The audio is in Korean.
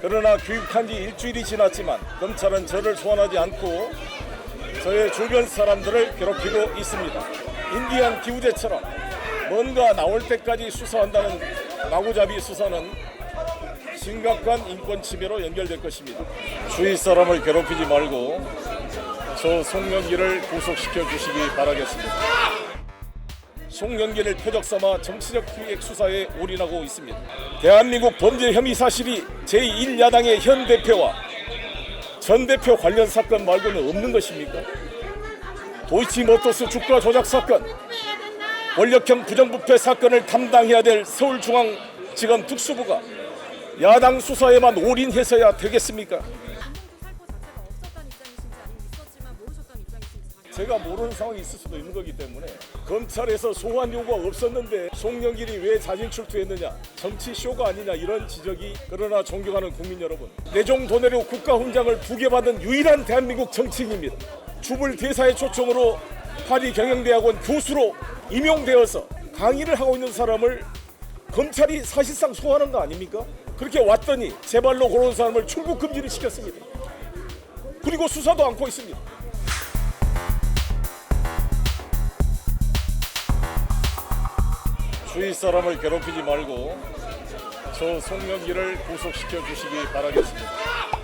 그러나 교육한 지 일주일이 지났지만 검찰은 저를 소환하지 않고 저의 주변 사람들을 괴롭히고 있습니다. 인디안 기우제처럼 뭔가 나올 때까지 수사한다는 마구잡이 수사는 심각한 인권 침해로 연결될 것입니다. 주위 사람을 괴롭히지 말고 저 송영기를 구속시켜 주시기 바라겠습니다. 송영기를 표적 삼아 정치적 기획 수사에 올인하고 있습니다. 대한민국 범죄 혐의 사실이 제1야당의 현 대표와 전 대표 관련 사건 말고는 없는 것입니까? 도이치모터스 주가 조작 사건, 권력형 부정부패 사건을 담당해야 될 서울중앙지검 특수부가 야당 수사에만 올인해서야 되겠습니까? 제가 모르는 상황이 있을 수도 있는 거기 때문에 검찰에서 소환 요구가 없었는데 송영길이 왜 자진 출두했느냐 정치 쇼가 아니냐 이런 지적이 그러나 존경하는 국민 여러분 내정 도내로 국가 훈장을 부여받은 유일한 대한민국 정치인입니다. 주불 대사의 초청으로 파리 경영대학원 교수로 임용되어서 강의를 하고 있는 사람을 검찰이 사실상 소환한 거 아닙니까? 그렇게 왔더니 제 발로 걸어온 사람을 출국 금지를 시켰습니다. 그리고 수사도 않고 있습니다 주위 사람을 괴롭히지 말고 저 송영기를 구속시켜 주시기 바라겠습니다.